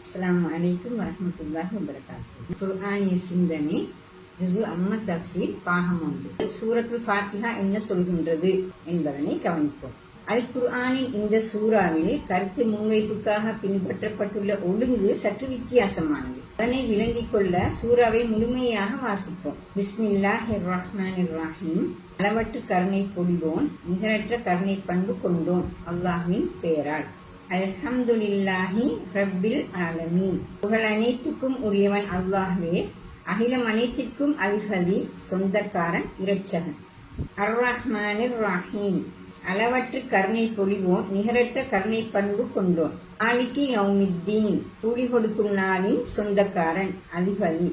அஸ்லாம் அலைக்கும் வரமத்துல்லாஹ் வபரகாத்து குர்ஆனிய சிந்தனை ஜுசு அம்ம தப்சீர் பாகம் ஒன்று சூரத்துல் ஃபாத்திஹா என்ன சொல்கின்றது என்பதனை கவனிப்போம் அல் குர்ஆனின் இந்த சூறாவில் கருத்து முன்வைப்புக்காக பின்பற்றப்பட்டுள்ள ஒழுங்கு சற்று வித்தியாசமானது அதனை விளங்கிக் கொள்ள சூறாவை முழுமையாக வாசிப்போம் பிஸ்மில்லாஹிர் ரஹ்மான் ரஹீம் அளவற்று கருணை பொழிவோன் நிகரற்ற கருணை பண்பு கொண்டோன் அல்லாஹின் பெயரால் அல்ஹம்துலில்லாஹி ரப்பில் ஆலமீன். புகழ் அனைத்துக்கும் உரியவன் அல்லாஹ்வே. அகிலம் அனைத்திற்கும் அதிபதி சொந்தக்காரன் இரட்சகன். அர் ரஹ்மானிர் ரஹீம் அளவற்று கருணை பொழிவோன் நிகரற்ற கருணை பண்பு கொண்டோன் ஆலிக்கு யௌமித்தீன். கூலி கொடுக்கும் நாளின் சொந்தக்காரன் அல்ஹலி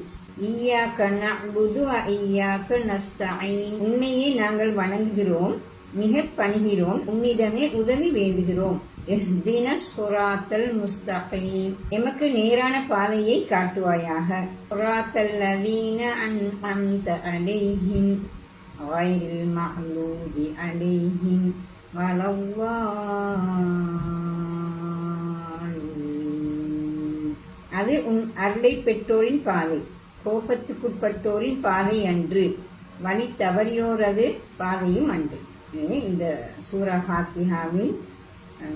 ஈயாக்க நஅ்புது வ ஈயாக்க நஸ்தஈன். உன்னையே நாங்கள் வணங்குகிறோம் மிக பணிகிறோம் உன்னிடமே உதவி வேண்டுகிறோம். இஹ்தின சுராத்தல் முஸ்தகீம் எமக்கு நேரான பாதையை காட்டுவாயாக சுராத்தல் லதீன அன்அம்த அலைஹிம் غير المغلوب عليهم ولا الضالين அது உன் அருளை பெற்றோரின் பாதை கோபத்துக்குட்பட்டோரின் பாதை அன்று வழி தவறியோரது பாதையும் அன்று எனவே இந்த சூரா ஃபாத்திஹாவின் அஹ்,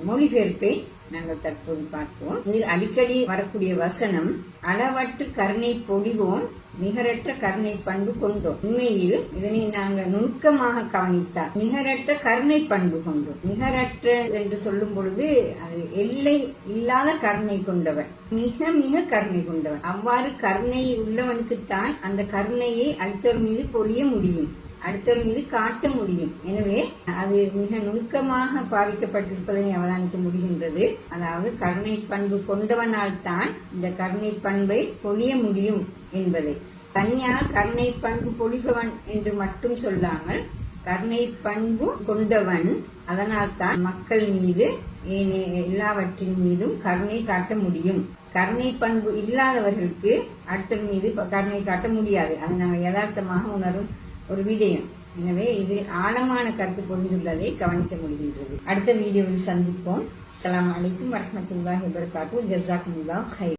மொழிபெயர்ப்பை நாங்கள் தற்போது பார்ப்போம். இதில் அடிக்கடி வரக்கூடிய வசனம் அளவற்று கருணை பொடிவோம் நிகரற்ற கருணை பண்பு கொண்டோம். உண்மையில் இதனை நாங்கள் நுணுக்கமாக கவனித்தால் நிகரற்ற கருணை பண்பு கொண்டோம். நிகரற்ற என்று சொல்லும் பொழுது அது எல்லை இல்லாத கருணை கொண்டவன் மிக மிக கருணை கொண்டவன். அவ்வாறு கருணை உள்ளவனுக்குத்தான் அந்த கருணையை அடுத்தவர் மீது பொழிய முடியும். அடுத்தவர் மீது காட்ட முடியும். எனவே அது மிக நுணுக்கமாக பாவிக்கப்பட்டிருப்பதை அவதானிக்க முடிகின்றது. அதாவது கருணை பண்பு கொண்டவனால் தான் இந்த கருணை பண்பை பொழிய முடியும் என்பதை. தனியாக கருணை பண்பு பொழிபவன் என்று மட்டும் சொல்லாமல் கருணை பண்பு கொண்டவன் அதனால் தான் மக்கள் மீது ஏனைய எல்லாவற்றின் மீதும் கருணை காட்ட முடியும். கருணை பண்பு இல்லாதவர்களுக்கு அடுத்தவர் மீது கருணை காட்ட முடியாது. அது நம்ம யதார்த்தமாக உணரும் ஒரு விடயம் எனவே இதில் ஆழமான கருத்து பொருந்துள்ளதை கவனிக்க முடிகின்றது. அடுத்த வீடியோவில் சந்திப்போம். அஸ்ஸலாமு அலைக்கும் வரமத்துல்லாஹி வபரகாத்துஹு. ஜஸாக்குமுல்லாஹ் ஹை